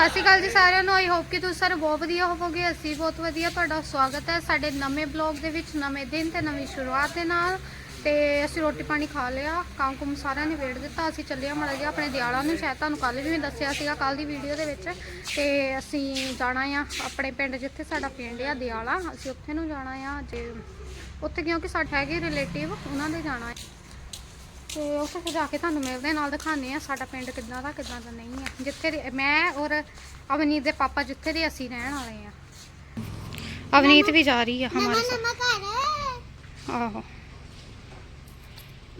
ਸਤਿ ਸ਼੍ਰੀ ਅਕਾਲ ਜੀ ਸਾਰਿਆਂ ਨੂੰ। ਆਈ ਹੋਪ ਕਿ ਤੁਸੀਂ ਸਾਰੇ ਬਹੁਤ ਵਧੀਆ ਹੋਵੋਗੇ। ਅਸੀਂ ਬਹੁਤ ਵਧੀਆ। ਤੁਹਾਡਾ ਸਵਾਗਤ ਹੈ ਸਾਡੇ ਨਵੇਂ ਬਲੌਗ ਦੇ ਵਿੱਚ। ਨਵੇਂ ਦਿਨ ਤੇ ਨਵੀਂ ਸ਼ੁਰੂਆਤ ਦੇ ਨਾਲ। ਤੇ ਅਸੀਂ ਰੋਟੀ ਪਾਣੀ ਖਾ ਲਿਆ। ਕੰਮ ਕੁਮ ਸਾਰਿਆਂ ਨੇ ਵੇੜ ਦਿੱਤਾ। ਅਸੀਂ ਚੱਲੇ ਆ ਮੜਾ ਜਿਹਾ ਆਪਣੇ ਦਿਆਲਾ ਨੂੰ। ਸ਼ਾਇਦ ਤੁਹਾਨੂੰ ਕੱਲ ਵੀ ਮੈਂ ਦੱਸਿਆ ਸੀਗਾ ਕੱਲ ਦੀ ਵੀਡੀਓ ਦੇ ਵਿੱਚ। ਤੇ ਅਸੀਂ ਜਾਣਾ ਆ ਆਪਣੇ ਪਿੰਡ ਜਿੱਥੇ ਸਾਡਾ ਪਿੰਡ ਆ, ਦਿਆਲਾ। ਅਸੀਂ ਉੱਥੇ ਨੂੰ ਜਾਣਾ ਆ। ਜੇ ਉੱਥੇ ਕਿਉਂਕਿ ਸਾਡੇ ਹੈਗੇ ਰਿਲੇਟਿਵ ਉਹਨਾਂ ਦੇ ਜਾਣਾ ਹੈ ਤੇ ਉੱਥੇ ਜਾ ਕੇ ਤੁਹਾਨੂੰ ਮਿਲਦੇ ਨਾਲ ਦਿਖਾਉਂਦੇ ਆ ਸਾਡਾ ਪਿੰਡ ਕਿੱਦਾਂ ਦਾ ਕਿੱਦਾਂ ਦਾ ਨਹੀਂ ਆ ਜਿੱਥੇ ਦੇ ਮੈਂ ਔਰ ਅਵਨੀਤ ਦੇ ਪਾਪਾ ਜਿੱਥੇ ਦੇ ਅਸੀਂ ਰਹਿਣ ਵਾਲੇ ਆ ਅਵਨੀਤ ਵੀ ਜਾ ਰਹੀ ਆ ਹਮਾਰੇ ਸਾਥ। ਮਮਾ ਘਰ ਹੈ? ਆਹੋ।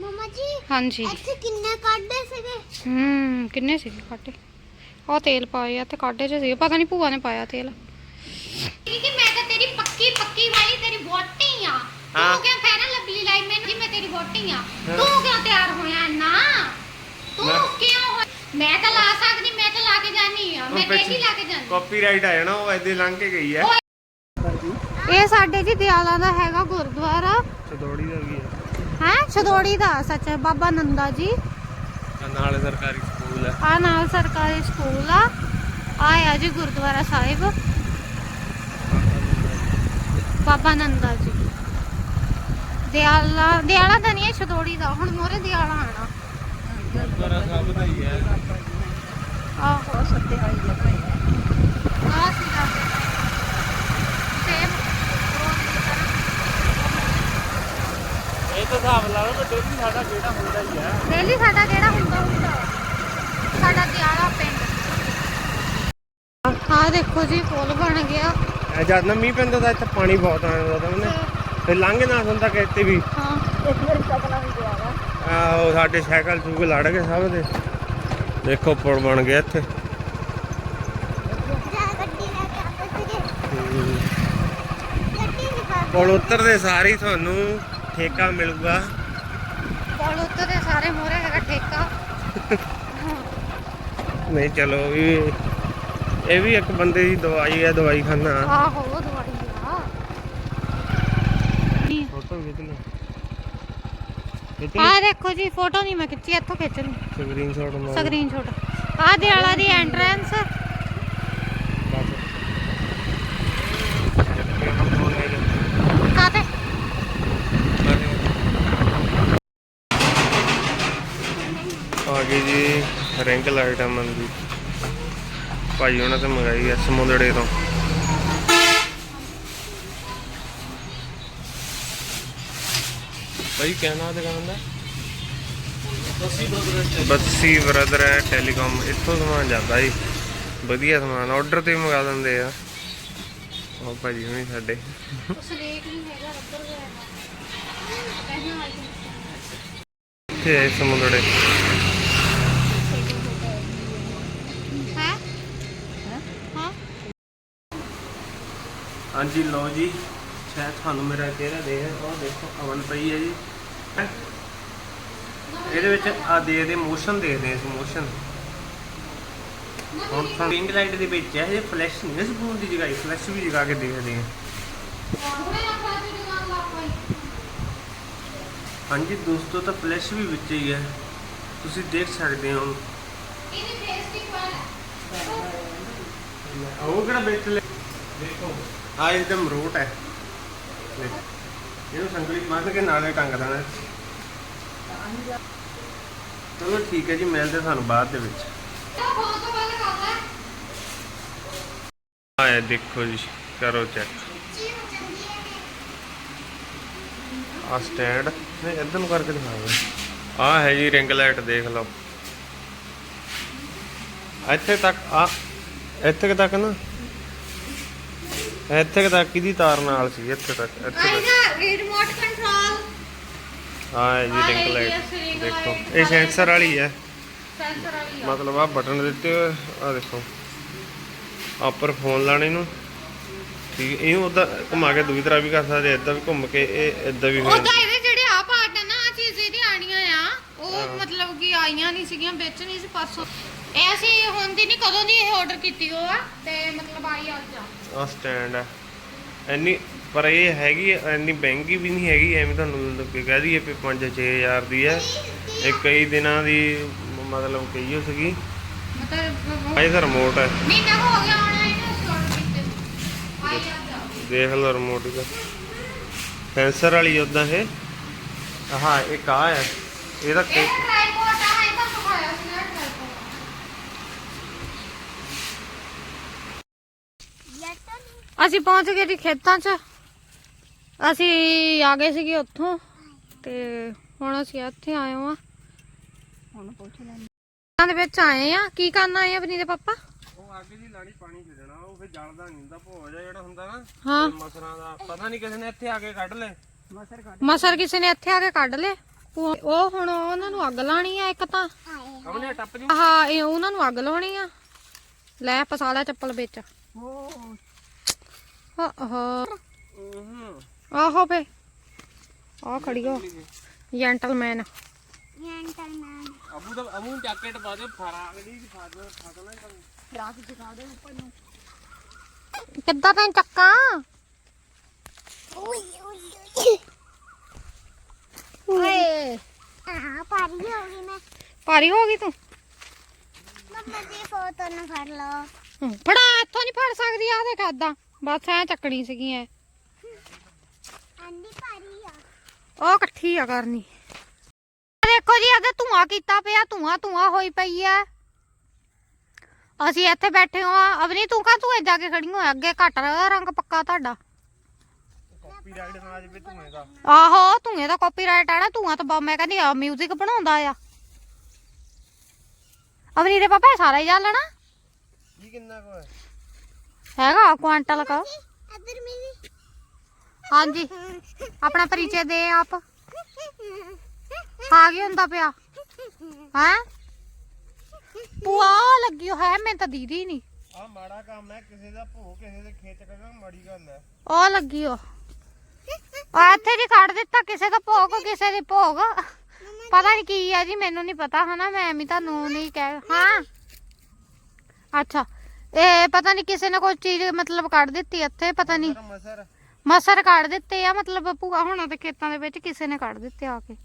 ਮਮਾ ਜੀ ਹਾਂਜੀ। ਇੱਥੇ ਕਿੰਨੇ ਕਾਢੇ ਸੀਗੇ? ਹੂੰ ਕਿੰਨੇ ਸੀਗੇ ਕਾਟੇ ਉਹ ਤੇਲ ਪਾਏ ਆ ਤੇ ਕਾਟੇ ਚ ਸੀ ਪਤਾ ਨਹੀਂ ਭੂਆ ਨੇ ਪਾਇਆ ਤੇਲ। ਕਿ ਮੈਂ ਤਾਂ ਤੇਰੀ ਪੱਕੀ ਪੱਕੀ ਵਾਲੀ ਤੇਰੀ ਵੋਟੀ ਆ। ਹਾਂ। ਤੂੰ ਕਿਉਂ ਫੈਰਾ ਲੱਭਲੀ ਲਾਈ ਮੈਨੂੰ ਜੀ ਮੈਂ ਤੇਰੀ ਵੋਟੀ ਆ ਤੂੰ ਕਿਉਂ ਤਿਆਰ ਹੋਇਆ ਨਾ ਤੂੰ ਮੈਂ- ਕਿਉਂ ਹੋ- ਮੈਂ ਤਾਂ ਲਾ ਸਕਦੀ ਮੈਂ ਤਾਂ ਲਾ ਕੇ ਜਾਨੀ ਆ। ਮੈਂ ਡੇਲੀ ਲਾ ਕੇ ਜਾਨੀ ਕਾਪੀਰਾਈਟ ਆ ਜਾਣਾ ਉਹ ਐਦੇ ਲੰਘ ਕੇ ਗਈ ਹੈ ਇਹ ਸਾਡੇ ਜੀ ਦਿਆਲਾ ਦਾ ਹੈਗਾ ਗੁਰਦੁਆਰਾ। ਸਦੋੜੀ ਦਾ ਵੀ ਹੈ ਹੈ? ਛਦੋੜੀ ਦਾ ਸੱਚ ਬਾਬਾ ਨੰਦਾ ਜੀ। ਨਾਲ ਸਰਕਾਰੀ ਸਕੂਲ ਹੈ ਆ ਨਾਲ ਸਰਕਾਰੀ ਸਕੂਲ ਆ। ਆ ਆ ਜੀ ਗੁਰਦੁਆਰਾ ਸਾਹਿਬ। ਬਾਬਾ ਨੰਦਾ ਜੀ। ਦਿਆਲਾ ਦਿਆਲਾ ਦਾ ਨਹੀਂ ਹੈ ਛਦੋੜੀ ਦਾ ਹੁਣ ਮੋਰੇ ਦਿਆਲਾ ਆਣਾ ਗੁਰਦੁਆਰਾ ਸਾਹਿਬ ਦਾ ਹੀ ਹੈ। ਆਹੋ ਸੱਤੇ ਆਈ ਆ ਸੀਗਾ। ਸੇਮ। ਇਹ ਤਾਂ ਹਿਸਾਬ ਲਾ ਲਓ ਡੇਲੀ ਸਾਡਾ ਕਿਹੜਾ ਹੁੰਦਾ ਹੀ ਹੈ। ਡੇਲੀ ਸਾਡਾ ਕਿਹੜਾ ਹੁੰਦਾ ਹੁੰਦਾ। ਸਾਡਾ ਦਿਆਲਾ ਪਿੰਡ। ਆਹ ਦੇਖੋ ਜੀ ਪੁਲ ਬਣ ਗਿਆ। ਇਹ ਜਦ ਨਾ ਮੀਂਹ ਪੈਂਦਾ ਤਾਂ ਇੱਥੇ ਪਾਣੀ ਬਹੁਤ ਆਉਂਦਾ ਤਾਂ ਉਹਨੇ। ਤੇ ਲੰਘ ਨਾ ਹੁੰਦਾ ਕਿ ਇੱਥੇ ਵੀ ਹਾਂ ਆਹ ਸਾਡੇ ਸਾਈਕਲ ਚੂਕ ਲੜ ਗਏ ਸਭ ਦੇ। ਦੇਖੋ ਪੁਲ ਬਣ ਗਿਆ ਇੱਥੇ। ਪੁਲ ਉੱਤਰਦੇ ਸਾਰੇ ਤੁਹਾਨੂੰ ਠੇਕਾ ਮਿਲੂਗਾ। ਪੁਲ ਉੱਤੇ ਦੇ ਸਾਰੇ ਮੋਰੇ ਹੈਗਾ ਠੇਕਾ। ਨਹੀਂ ਚਲੋ ਵੀ ਇਹ ਵੀ ਇੱਕ ਬੰਦੇ ਦੀ ਦਵਾਈ ਹੈ ਦਵਾਈ ਖਾਨਾ ਆਹੋ ਉਹ ਦਵਾਈ ਆ ਖਿੱਚ ਆਹ ਦੇਖੋ ਜੀ ਫੋਟੋ ਨਹੀਂ ਮੈਂ ਖਿੱਚੀ ਇੱਥੋਂ ਖਿੱਚ ਲਈ। ਸਕਰੀਨਸ਼ਾਟ ਮਾਰ। ਸਕਰੀਨਸ਼ਾਟ ਆਹ ਦਿਆਲਾ ਦੀ ਐਂਟਰੈਂਸ ਕਾਤੇ ਆ ਗਈ ਜੀ ਰਿੰਗ ਲਾਈਟ ਅਮਨ ਦੀ ਭਾਈ ਉਹਨਾਂ ਤੇ ਮੰਗਾਈ ਐ ਸਮੁੰਦੜੇ ਤੋਂ। ਭਾਈ ਕਹਿਣਾ ਦੁਕਾਨ ਦਾ। ਬੱਸੀ ਬ੍ਰਦਰ ਹੈ ਟੈਲੀਕਾਮ ਇੱਥੋਂ ਸਮਾਨ ਜਾਂਦਾ ਜੀ। ਵਧੀਆ ਸਮਾਨ ਆਰਡਰ ਤੇ ਮੰਗਾ ਦਿੰਦੇ ਆ। ਉਹ ਭਾਜੀ ਹੁਣੀ ਸਾਡੇ। ਸਲੇਕ ਨਹੀਂ ਹੈਗਾ ਰੱਬਰ ਦਾ ਹੈਗਾ ਇੱਥੇ ਆਏ ਸਮੁੰਦੜੇ ਹੈ? ਹਾਂ? ਹਾਂਜੀ ਲਓ ਜੀ। ਸ਼ਾਇਦ ਤੁਹਾਨੂੰ ਮੇਰਾ ਚਿਹਰਾ ਦੇਖ, ਉਹ ਦੇਖੋ, ਅਮਨ ਪਈ ਹੈ ਜੀ। ਇਹਦੇ ਵਿੱਚ ਆ ਦੇ ਦੇ ਮੋਸ਼ਨ ਦੇਖਦੇ ਇਸ ਮੋਸ਼ਨ ਹੁਣ ਤੁਹਾਨੂੰ ਰਿੰਗ ਲਾਈਟ ਦੇ ਵਿੱਚ ਹੈ, ਇਹ ਫਲੈਸ਼ ਨਹੀਂ ਇਸ ਫੋਨ ਦੀ ਜਗ੍ਹਾ ਫਲੈਸ਼ ਵੀ ਜਗਾ ਕੇ ਦੇਖਦੇ ਹਾਂ। ਹਾਂਜੀ, ਦੋਸਤੋ, ਤਾਂ ਫਲੈਸ਼ ਵੀ ਵਿੱਚ ਹੀ ਹੈ। ਤੁਸੀਂ ਦੇਖ ਸਕਦੇ ਹੋ। ਇਹਦੀ ਟੇਸਟਿੰਗ ਵਾਲਾ ਉਹ ਕਿਹੜਾ ਵਿੱਚ ਲੈ ਦੇਖੋ ਆ ਇੱਕਦਮ ਰੋਟ ਹੈ। ਦੇਖ। ਇਹਨੂੰ ਸੰਗਲੀ ਬੰਨ ਕੇ ਨਾਲੇ ਟੰਗ ਦੇਣਾ। ਚਲੋ ਠੀਕ ਹੈ ਜੀ, ਮਿਲਦੇ ਤੁਹਾਨੂੰ ਬਾਅਦ ਦੇ ਵਿੱਚ। ਆਏ ਦੇਖੋ ਜੀ, ਕਰੋ ਚੈੱਕ ਆ ਸਟੈਂਡ ਨਹੀਂ ਇੱਧਰ ਨੂੰ ਕਰਕੇ ਦਿਖਾਓ। ਆ ਹੈ ਜੀ ਰਿੰਗ ਲਾਈਟ ਦੇਖ ਲਓ। ਇੱਥੇ ਤੱਕ ਆ ਇੱਥੇ ਤੱਕ ਨਾ। ਇੱਥੇ ਤੱਕ ਕਿਹਦੀ ਤਾਰ ਨਾਲ ਸੀ? ਇੱਥੇ ਤੱਕ ਇੱਥੇ ਤੱਕ। ਇਹ ਰਿਮੋਟ ਕੰਟਰੋਲ ਹੈ ਜੀ ਆ ਲਾਈਟ ਦੇਖੋ। ਇਹ ਸੈਂਸਰ ਵਾਲੀ ਹੈ। ਸੈਂਸਰ ਵਾਲੀ ਮਤਲਬ ਆ ਬਟਨ ਦਿੱਤੇ ਆ ਦੇਖੋ। ਉੱਪਰ ਫੋਨ ਲਾਣੇ ਨੂੰ ਠੀਕ ਇਹਨੂੰ ਉਦਾਂ ਘੁਮਾ ਕੇ ਦੂਜੀ ਤਰ੍ਹਾਂ ਵੀ ਕਰ ਸਕਦੇ ਇਦਾਂ ਵੀ ਘੁੰਮ ਕੇ ਇਹ ਇਦਾਂ ਵੀ ਹੋ ਉਹਦਾ ਇਹਦੇ ਜਿਹੜੇ ਆ ਪਾਰਟ ਆ ਨਾ ਆ ਚੀਜ਼ ਇਹਦੀ ਆਣੀਆਂ ਆ ਉਹ ਮਤਲਬ ਕਿ ਆਈਆਂ ਨਹੀਂ ਸੀਗੀਆਂ ਵਿੱਚ ਨਹੀਂ ਸੀ ਪਾਸੋਂ ਇਹ ਅਸੀਂ ਹੁਣ ਦੀ ਨਹੀਂ ਕਦੋਂ ਦੀ ਇਹ ਆਰਡਰ ਕੀਤੀ ਉਹ ਆ? ਤੇ ਮਤਲਬ ਆਈ ਅੱਜ ਆ। ਆ ਸਟੈਂਡ ਹੈ ਇੰਨੀ ਪਰ ਇਹ ਹੈਗੀ ਹੈ, ਇੰਨੀ ਮਹਿੰਗੀ ਵੀ ਨਹੀਂ ਹੈਗੀ ਐਵੇਂ ਤੁਹਾਨੂੰ ਕਿ ਕਹਿ ਦਈਏ ਵੀ 5-6000 ਦੀ ਹੈ ਇਹ ਕਈ ਦਿਨਾਂ ਦੀ ਮ- ਮਤਲਬ ਕਹੀਓ ਸੀਗੀ। ਤੇ ਆਈ ਸਰ ਰਿਮੋਟ ਹੈ ਮਹੀਨਾ ਕੁ ਹੋ ਗਿਆ ਆਉਣਾ ਇਹਨੂੰ ਸਟਾਰਟ ਕੀਤੇ ਨੂੰ। ਆਈ ਜਾਂਦਾ ਦੇਖ ਲਓ ਰਿਮੋਟ ਦਾ। ਸੈਂਸਰ ਵਾਲੀ ਉਦਾਂ ਇਹ। ਆਹ ਇੱਕ ਆ। ਹੈ ਇਹਦਾ ਇਹ ਟ੍ਰਾਈਪੋਡ ਆ ਇਹ ਤਾਂ ਦਿਖਾਇਆ ਸੀ ਨਾ ਟ੍ਰਾਈਪੋਡ ਅਸੀਂ ਪਹੁੰਚ ਗਏ ਜੀ ਖੇਤਾਂ 'ਚ। ਅਸੀਂ ਆ ਗਏ ਸੀਗੇ ਉੱਥੋਂ ਤੇ ਹੁਣ ਅਸੀਂ ਇੱਥੇ ਆਏ ਹਾਂ। ਹੁਣ ਪੁੱਛ ਲੈ ਖੇਤਾਂ ਦੇ ਵਿੱਚ ਆਏ ਆ ਕੀ ਕਰਨ ਆਏ ਆ ਬਨੀ ਦੇ ਪਾਪਾ? ਉਹ ਅੱਗ ਦੀ ਲਾਣੀ ਪਾਣੀ ਛੱਡਣਾ ਉਹ ਫਿਰ ਜਲਦਾ ਨਹੀਂ ਹੁੰਦਾ ਭੋਜ ਆ ਜਿਹੜਾ ਹੁੰਦਾ ਨਾ। ਹਾਂ। ਮਸਰਾਂ ਦਾ ਪਤਾ ਨਹੀਂ ਕਿਸੇ ਨੇ ਇੱਥੇ ਆ ਕੇ ਕੱਢ ਲੈ ਮਸਰ ਕੱਢ ਮਸਰ ਕਿਸੇ ਨੇ ਇੱਥੇ ਆ ਕੇ ਕੱਢ ਲਏ। ਉਹ ਹੁਣ ਉਹਨਾਂ ਨੂੰ ਅੱਗ ਲਾਣੀ ਆ ਇੱਕ ਤਾਂ। ਕਮਨੇ ਟੱਪ ਜੂ। ਆਹ ਇਹ ਉਹਨਾਂ ਨੂੰ ਅੱਗ ਲਾਉਣੀ ਆ। ਲੈ ਪਸਾ ਲੈ ਚੱਪਲ ਵਿੱਚ। ਹੋ ਆਹੋ। ਹੂੰ। ਆਹੋ ਫੇ। ਆ ਖੜੀ ਹੋ। ਜੈਂਟਲਮੈਨ। ਜੈਂਟਲਮੈਨ। ਅਬੂ ਦਾ ਅਮੂ ਜੈਕਟ ਪਾ ਦੇ ਫਰਾਕ ਦੀ ਫਾਦਰ ਫਾਦਣਾ ਰਾਤ ਜਗਾ ਦੇ ਉੱਪਰ ਨੂੰ। ਕਿੱਦਾਂ ਤੈਨੂੰ ਚੱਕਾਂ? ਓਏ ਓਏ ਓਏ। ਹਾਂ ਪਾਰੀ ਹੋ ਗਈ ਮੈਂ। ਭਾਰੀ ਹੋ ਗਈ ਤੂੰ? ਮੰਮਾ ਦੀ ਫੋਟੋ ਨਾ ਫੜ ਲਓ। ਹੂੰ, ਫੜਾ ਇੱਥੋਂ ਨਹੀਂ ਫੜ ਸਕਦੀ ਆ ਦੇਖ ਏਦਾਂ। ਬਸ ਐ ਚੱਕਣੀ ਸੀਗੀ ਐ ਆਂਦੀ ਪਾਰੀ ਆ। ਉਹ ਇਕੱਠੀ ਆ ਕਰਨੀ। ਦੇਖੋ ਜੀ ਅੱਗੇ ਧੂਆਂ ਕੀਤਾ ਪਿਆ ਧੂਆਂ ਧੂਆਂ ਹੋਈ ਪਈ ਐ ਅਸੀਂ ਇੱਥੇ ਬੈਠੇ ਹਾਂ। ਅਵਨੀ ਤੂੰ ਕਾ ਤੂੰ ਜਾ ਕੇ ਖੜੀ ਹੋ ਅੱਗੇ ਘੱਟ ਰੰਗ ਪੱਕਾ ਤੁਹਾਡਾ। ਕਾਪੀਰਾਈਟ ਨਾ ਜਵੇ ਧੂਏ ਦਾ। ਆਹੋ ਧੂਏ ਦਾ ਕਾਪੀਰਾਈਟ ਆਣਾ ਧੂਆਂ ਤਾਂ ਬਾ- ਮੈਂ ਕਹਿੰਦੀ ਆ 뮤직 ਬਣਾਉਂਦਾ ਆ। ਅਵਨੀ ਦੇ ਪਾਪਾ ਇਹ ਸਾਰਾ ਹੀ ਜਾਲਣਾ ਕੀ ਕਿੰਨਾ ਕੋ ਹੈ ਹੈਗਾ ਕੁਆਂਟਲ ਕਾ? ਅਦਰ ਮੇਰੀ। ਹਾਂਜੀ ਆਪਣਾ ਪਰਿਚੈ ਦੇ ਆਪ। ਆ ਕੀ ਹੁੰਦਾ ਪਿਆ। ਹੈ? ਪੂਆ ਲੱਗੀ ਹੈ ਮੈਂ ਤਾਂ ਦੀਦੀ ਨਹੀਂ। ਆ ਮਾੜਾ ਕੰਮ ਹੈ ਕਿਸੇ ਦਾ ਭੋ ਕਿਸੇ ਦੇ ਖੇਤ ਕਰਨਾ ਮਾੜੀ ਗੱਲ ਹੈ। ਉਹ ਲੱਗੀ ਉਹ ਆ ਇੱਥੇ ਜੀ ਕੱਢ ਦਿੱਤਾ ਕਿਸੇ ਦਾ ਭੋਗ ਕਿਸੇ ਦੇ ਭੋਗ। ਪਤਾ ਨਹੀਂ ਕੀ ਆ ਜੀ ਮੈਨੂੰ ਨਹੀਂ ਪਤਾ ਹਨਾ ਮੈਂ ਐਵੇਂ ਤੁਹਾਨੂੰ ਨਹੀਂ ਕਹਿ ਹਾਂ। ਅੱਛਾ ਇਹ ਪਤਾ ਨਹੀਂ ਕਿਸੇ ਨੇ ਕੋਈ ਚੀਜ਼ ਮਤਲਬ ਕੱਢ ਦਿੱਤੀ ਇੱਥੇ ਪਤਾ ਨਹੀਂ ਸਰ ਮਸਰ। ਮਸਰ ਕੱਢ ਦਿੱਤੇ ਆ ਮਤਲਬ ਭੂਆ ਹੋਣਾ ਦੇ ਖੇਤਾਂ ਦੇ ਵਿੱਚ ਕਿਸੇ ਨੇ ਕੱਢ ਦਿੱਤੇ ਆ ਕੇ।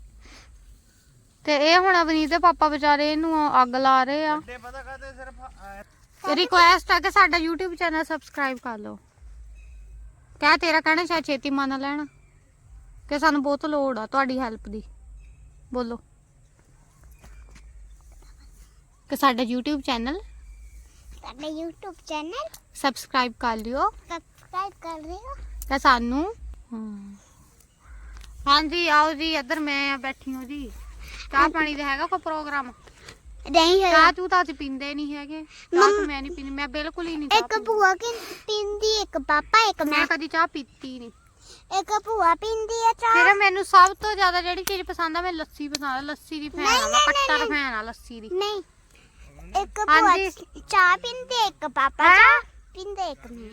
ਤੇ ਇਹ ਹੁਣ ਅਵਨੀਤ ਦੇ ਪਾਪਾ ਵਿਚਾਰੇ ਇਹਨੂੰ ਅੱਗ ਲਾ ਰਹੇ ਆ। ਅੱਡੇ ਪਤਾ ਸਿਰਫ ਆ- ਰਿਕੁਐਸਟ ਕਿ ਸਾਡਾ YouTube ਚੈਨਲ ਸਬਸਕ੍ਰਾਈਬ ਕਰ ਲਓ। ਕਹਿ ਤੇਰਾ ਕਹਿਣਾ ਸ਼ਾਇਦ ਛੇਤੀ ਮੰਨ ਲੈਣ ਕਿ ਸਾਨੂੰ ਬਹੁਤ ਲੋੜ ਆ ਤੁਹਾਡੀ ਹੈਲਪ ਦੀ। ਬੋਲੋ। ਕਿ ਸਾਡਾ YouTube ਚੈਨਲ ਸਾਡਾ YouTube ਚੈਨਲ ਸਬਸਕ੍ਰਾਈਬ ਕਰ ਲਿਓ ਸਬਸਕ੍ਰਾਈਬ ਕਰ ਲਿਓ ਤੇ ਸਾਨੂੰ ਹਾਂ। ਹਾਂਜੀ ਆਓ ਜੀ ਇੱਧਰ ਮੈਂ ਬੈਠੀ ਹਾਂ ਜੀ ਚਾਹ ਪਾਣੀ ਦਾ ਹੈਗਾ ਕੋਈ ਪ੍ਰੋਗਰਾਮ ਨਹੀਂ ਹੈ ਚਾਹ ਤੂੰ ਤਾਂ ਅੱਜ ਪੀਂਦੇ ਨਹੀਂ ਹੈਗੇ ਚਾਹ ਤਾਂ ਮੈਂ ਨਹੀਂ ਪੀਂਦੀ ਮੈਂ ਬਿਲਕੁਲ ਹੀ ਨਹੀਂ ਚਾਹ ਇੱਕ ਪੀਂਦੀ। ਭੂਆ ਕਿ ਪਿੰਦੀ ਇੱਕ ਪਾਪਾ ਇੱਕ ਮੈਂ ਮੈਂ ਕਦੀ ਚਾਹ ਪੀਤੀ ਨਹੀਂ। ਇੱਕ ਭੂਆ ਪਿੰਦੀ ਆ ਚਾਹ ਫਿਰ ਮੈਨੂੰ ਸਭ ਤੋਂ ਜ਼ਿਆਦਾ ਜਿਹੜੀ ਚੀਜ਼ ਪਸੰਦ ਆ ਮੈਨੂੰ ਲੱਸੀ ਪਸੰਦ ਆ। ਲੱਸੀ ਦੀ ਫੈਨ ਆ ਮੈਂ ਨਹੀਂ, ਕੱਟਰ ਨਹੀਂ। ਫੈਨ ਆ ਲੱਸੀ ਦੀ। ਨਹੀਂ। ਇੱਕ ਭੂਆ ਹਾਂਜੀ। ਚਾਹ ਪਿੰਦੀ ਇੱਕ ਪਾਪਾ ਹੈਂ? ਚਾਹ ਪਿੰਦੇ ਇੱਕ ਮੈਂ।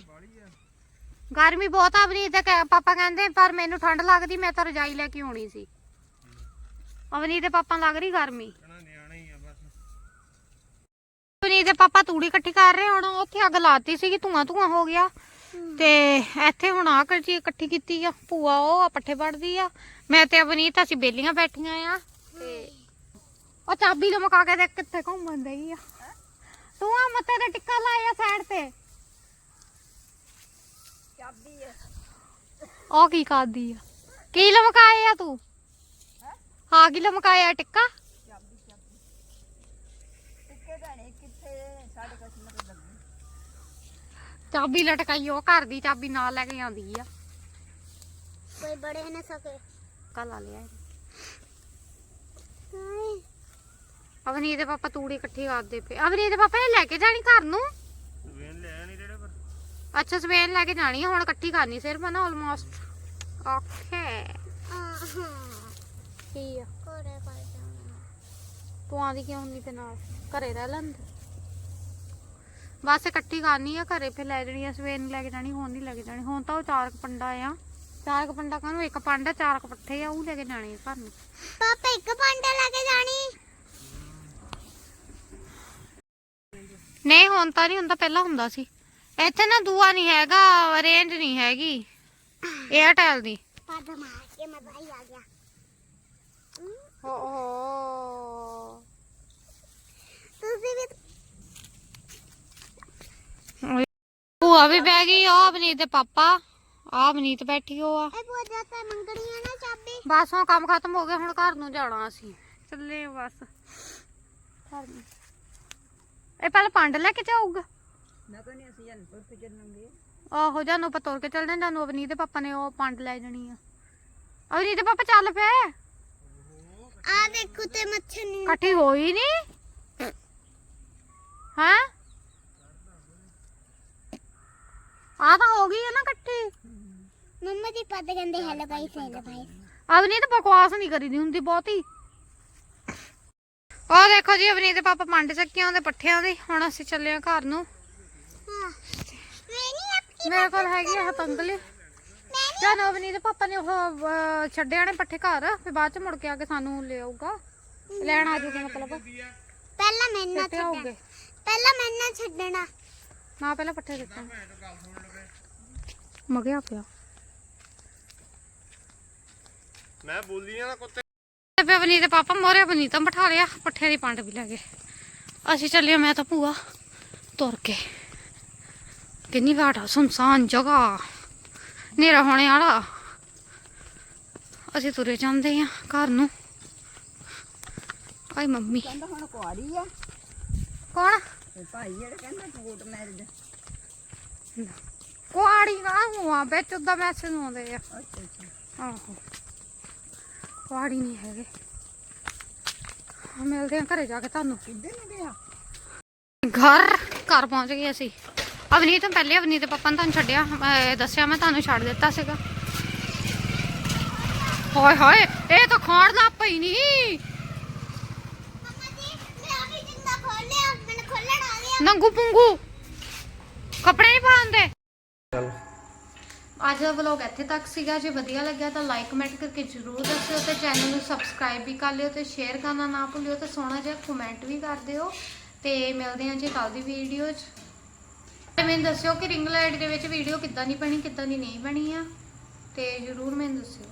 ਗਰਮੀ ਬਹੁਤ ਆ ਅਵਨੀਤ ਦੇ ਕਹਿ- ਪਾਪਾ ਕਹਿੰਦੇ ਪਰ ਮੈਨੂੰ ਠੰਡ ਲੱਗਦੀ ਮੈਂ ਤਾਂ ਰਜਾਈ ਲੈ ਕੇ ਆਉਣੀ ਸੀ। ਅਵਨੀਤ ਦੇ ਪਾਪਾ ਨੂੰ ਲੱਗ ਰਹੀ ਗਰਮੀ? ਕਹਿਣਾ ਨਿਆਣਾ ਹੀ ਆ ਬਸ ਅਵਨੀਤ ਦੇ ਪਾਪਾ ਤੂੜੀ ਇਕੱਠੀ ਕਰ ਰਹੇ ਹੁਣ ਉੱਥੇ ਅੱਗ ਲਾਤੀ ਸੀਗੀ ਧੂਆਂ ਧੂਆਂ ਹੋ ਗਿਆ। ਤੇ ਇੱਥੇ ਹੁਣ ਆ ਚੀਜ਼ ਇਕੱਠੀ ਕੀਤੀ ਆ ਭੂਆ ਉਹ ਆ ਪੱਠੇ ਵੜਦੀ ਆ। ਮੈਂ ਤੇ ਅਵਨੀਤ ਅਸੀਂ ਬੇਲੀਆਂ ਬੈਠੀਆਂ ਆ। ਤੇ ਉਹ ਚਾਬੀ ਲਮਕਾ ਕੇ ਦੇਖ ਕਿੱਥੇ ਘੁੰਮਣ ਦਈ ਆ। ਤੂੰ ਆ ਮੱਥੇ ਤੇ ਟਿੱਕਾ ਲਾਇਆ ਸਾਈਡ ਤੇ ਚਾਬੀ ਆ ਉਹ ਕੀ ਕਰਦੀ ਆ ਕੀ ਲਮਕਾਏ ਆ ਤੂੰ ਹਾਂ ਕੀ ਲਮਕਾਇਆ ਟਿੱਕਾ ਟਿੱਕੇ ਭੈਣੇ ਕਿੱਥੇ ਸਾਡੇ ਕਸਮਤ ਲੱਗੀ ਚਾਬੀ ਲਟਕਾਈ ਉਹ ਘਰ ਦੀ ਚਾਬੀ ਨਾਲ ਲੈ ਕੇ ਆਉਂਦੀ ਆ ਕੋਈ ਬੜੇ ਨਾ ਸਕੇ ਕੱਲ ਆ ਲਿਆ ਅਵਨੀ ਦੇ ਪਾਪਾ ਤੂੜੀ ਇਕੱਠੀ ਕਰਦੇ ਪਏ ਅਵਨੀ ਦੇ ਪਾਪਾ ਇਹ ਲੈ ਕੇ ਜਾਣੀ ਘਰ ਨੂੰ? ਵੇਨ ਲੈ ਨਹੀਂ ਜਿਹੜੇ ਪਰ ਅੱਛਾ ਸਵੇਰ ਲੈ ਕੇ ਜਾਣੀ ਹੁਣ ਇਕੱਠੀ ਕਰਨੀ ਸਿਰਫ ਨਾ ਆਲਮੋਸਟ ਓਕੇ ਆਹਾਂ ਕੀ ਆ? ਕੋਰੇ ਕਰ ਜਾਣਾ। ਤੂੰ ਆਂਦੀ ਕਿਉਂ ਨਹੀਂ ਤੇ ਨਾਲ? ਘਰੇ ਰਹਿ ਲੈਂਦੇ ਬਸ ਇਕੱਠੀ ਕਰਨੀ ਆ ਘਰੇ ਫਿਰ ਲੈ ਜਾਣੀ ਆ ਸਵੇਰ ਨੂੰ ਲੈ ਕੇ ਜਾਣੀ ਹੁਣ ਨਹੀਂ ਲੈ ਕੇ ਜਾਣੀ। ਹੁਣ ਤਾਂ ਉਹ ਚਾਰ ਕੁ ਪੰਡਾ ਆ। ਚਾਰ ਕੁ ਪੰਡਾ ਕਾਹਨੂੰ? ਇੱਕ ਪੰਡਾ ਚਾਰ ਕੁ ਪੱਠੇ ਆ ਉਹ ਲੈ ਕੇ ਜਾਣੇ ਆ ਘਰ ਨੂੰ। ਪਾਪਾ ਇੱਕ ਭਾਂਡਾ ਲੈ ਕੇ ਜਾਣੀ ਨਹੀਂ ਹੁਣ ਤਾਂ ਨਹੀਂ ਹੁੰਦਾ ਪਹਿਲਾਂ ਹੁੰਦਾ ਸੀ। ਇੱਥੇ ਨਾ ਦੂਆ ਨਹੀਂ ਹੈਗਾ ਰੇਂਜ ਨਹੀਂ ਹੈਗੀ 에ਅਰਟੈਲ ਦੀ ਪਾਪਾ ਮਾਰ ਵੀ ਬਹਿ ਗਈ ਉਹ ਅਵਨੀਤ ਦੇ ਪਾਪਾ ਆ ਅਵਨੀਤ ਬੈਠੀ ਹੋ ਆ ਇਹ ਬਹੁਤ ਜ਼ਿਆਦਾ ਮੰਗਣੀ ਹੈ ਨਾ ਚਾਬੀ। ਬਸ ਕੰਮ ਖਤਮ ਹੋ ਗਿਆ ਹੁਣ ਘਰ ਨੂੰ ਜਾਣਾ ਅਸੀਂ। ਚੱਲੇ ਬਸ। ਘਰ ਨੂੰ। ਇਹ ਪਹਿਲਾਂ ਪੰਡ ਲੈ ਕੇ ਜਾਊਗਾ? ਮੈਂ ਕਹਿੰਦੀ ਅਸੀਂ ਜਨਪੁਰ ਤੇ ਚੱਲਾਂਗੇ। ਆਹੋ ਜਾਨੂੰ ਆਪਾਂ ਤੁਰ ਕੇ ਚੱਲ ਜਾਂਦੇ ਜਾਨੂੰ ਅਵਨੀਤ ਦੇ ਪਾਪਾ ਨੇ ਉਹ ਪੰਡ ਲੈ ਜਾਣੀ ਆ। ਅਵਨੀਤ ਦੇ ਪਾਪਾ ਚੱਲ ਪਏ? ਆ ਦੇਖੋ ਤੇ ਮੱਛਰ ਨਹੀਂ ਇਕੱਠੀ ਹੋਈ ਨਹੀਂ ਹਾਂ? ਆ ਤਾਂ ਹੋ ਗਈ ਹੈ ਨਾ ਇਕੱਠੀ। ਮੰਮਾ ਜੀ ਪਤਾ ਕਹਿੰਦੇ hello guys hello guys Avneet ਬਕਵਾਸ ਨਹੀਂ ਕਰੀਦੀ ਹੁੰਦੀ ਬਹੁਤੀ। ਉਹ ਦੇਖੋ ਜੀ ਅਵਨੀਤ ਦੇ ਪਾਪਾ ਪੰਡ ਚੱਕਿਆਂ ਦੇ ਪੱਠਿਆਂ ਦੇ। ਹੁਣ ਅਸੀਂ ਚੱਲੇ ਆ ਘਰ ਨੂੰ। ਮੇਰੇ ਕੋਲ ਹੈਗੀ ਆ ਤੰਗਲੀ ਜਾਨੋ ਅਵਨੀਤ ਦੇ ਪਾਪਾ ਨੇ ਉਹ ਛੱਡਿਆ ਨੇ ਪੱਠੇ ਘਰ ਫਿਰ ਬਾਅਦ ਚ ਮੁੜ ਕੇ ਆ ਕੇ ਸਾਨੂੰ ਲੈ ਆਊਗਾ ਲੈਣ ਆ ਜਾਊਗਾ ਮਤਲਬ। ਪਹਿਲਾਂ ਮੈਂ ਨਾ ਸਿੱਟੇ ਆਉਗੇ ਪਹਿਲਾਂ ਮੈਂ ਨਾ ਛੱਡਣਾ। ਨਾ ਪਹਿਲਾਂ ਪੱਠੇ ਦਿੱਤਾ। ਮਗਿਆ ਪਿਆ। ਮੈਂ ਬੋਲੀ ਨਾ ਕੁੱਤੇ। ਤੇ ਫਿਰ ਅਵਨੀਤ ਦੇ ਪਾਪਾ ਮੋਰੇ ਅਵਨੀਤ ਨੂੰ ਬਿਠਾ ਲਿਆ ਪੱਠਿਆਂ ਦੀ ਪੰਡ ਵੀ ਲੈ ਗਏ। ਅਸੀਂ ਚੱਲੇ ਮੈਂ ਤਾਂ ਭੂਆ ਤੁਰ ਕੇ। ਕਿੰਨੀ ਵਾਟਾ ਸੁਨਸਾਨ ਜਗ੍ਹਾ। ਹਨੇਰਾ ਹੋਣੇ ਵਾਲਾ। ਅਸੀਂ ਤੁਰੇ ਜਾਂਦੇ ਆ ਘਰ ਨੂੰ। ਆਈ ਮੰਮੀ। ਕਹਿੰਦਾ ਹੁਣ ਕੁਆਰੀ ਆ। ਕੌਣ? ਤੇ ਭਾਈ ਜਿਹੜਾ ਕਹਿੰਦਾ ਕੋਟ ਮੈਰਿਜ ਕੁਆੜੀ ਨਾ ਹੁਆ ਵਿੱਚ ਉਹਦਾ ਮੈਸੇਜ ਆਉਂਦੇ ਆ। ਅੱਛਾ ਅੱਛਾ। ਆਹੋ। ਕੁਆੜੀ ਨਹੀਂ ਹੈਗੇ। ਮਿਲਦੇ ਆ ਘਰੇ ਜਾ ਕੇ, ਤੁਹਾਨੂੰ ਕਿੱਧਰ ਨੂੰ ਗਿਆ ਘਰ ਘਰ ਪਹੁੰਚ ਗਏ ਅਸੀਂ। ਅਵਨੀਤ ਨੂੰ ਪਹਿਲੇ ਅਵਨੀਤ ਦੇ ਪਾਪਾ ਨੇ ਤੁਹਾਨੂੰ ਛੱਡਿਆ। ਮੈਂ ਦੱਸਿਆ, ਮੈਂ ਤੁਹਾਨੂੰ ਛੱਡ ਦਿੱਤਾ ਸੀਗਾ। ਹਾਏ ਹਾਏ, ਇਹ ਤਾਂ ਖਾਣ ਦਾ ਪਈ ਨਹੀਂ। ਨੰਗੂ ਪੁੰਗੂ ਕੱਪੜੇ ਨਹੀਂ ਪਾਉਂਦੇ। ਚੱਲ ਅੱਜ ਦਾ ਵਲੌਗ ਇੱਥੇ ਤੱਕ ਸੀਗਾ। ਜੇ ਵਧੀਆ ਲੱਗਿਆ ਤਾਂ ਲਾਈਕ ਕਮੈਂਟ ਕਰਕੇ ਜਰੂਰ ਦੱਸਿਓ ਤੇ ਚੈਨਲ ਨੂੰ ਸਬਸਕ੍ਰਾਈਬ ਵੀ ਕਰ ਲਿਓ ਤੇ ਸ਼ੇਅਰ ਕਰਨਾ ਨਾ ਭੁੱਲਿਓ ਤੇ ਸੋਹਣਾ ਜਿਹਾ ਕਮੈਂਟ ਵੀ ਕਰ ਦਿਓ। ਤੇ ਮਿਲਦੇ ਹਾਂ ਜੀ ਕੱਲ ਦੀ ਵੀਡੀਓ 'ਚ। ਤੇ ਮੈਨੂੰ ਦੱਸਿਓ ਕਿ ਰਿੰਗ ਲਾਈਟ ਦੇ ਵਿੱਚ ਵੀਡੀਓ ਕਿੱਦਾਂ ਦੀ ਬਣੀ, ਕਿੱਦਾਂ ਦੀ ਨਹੀਂ ਬਣੀ ਆ। ਤੇ ਜਰੂਰ ਮੈਨੂੰ ਦੱਸਿਓ।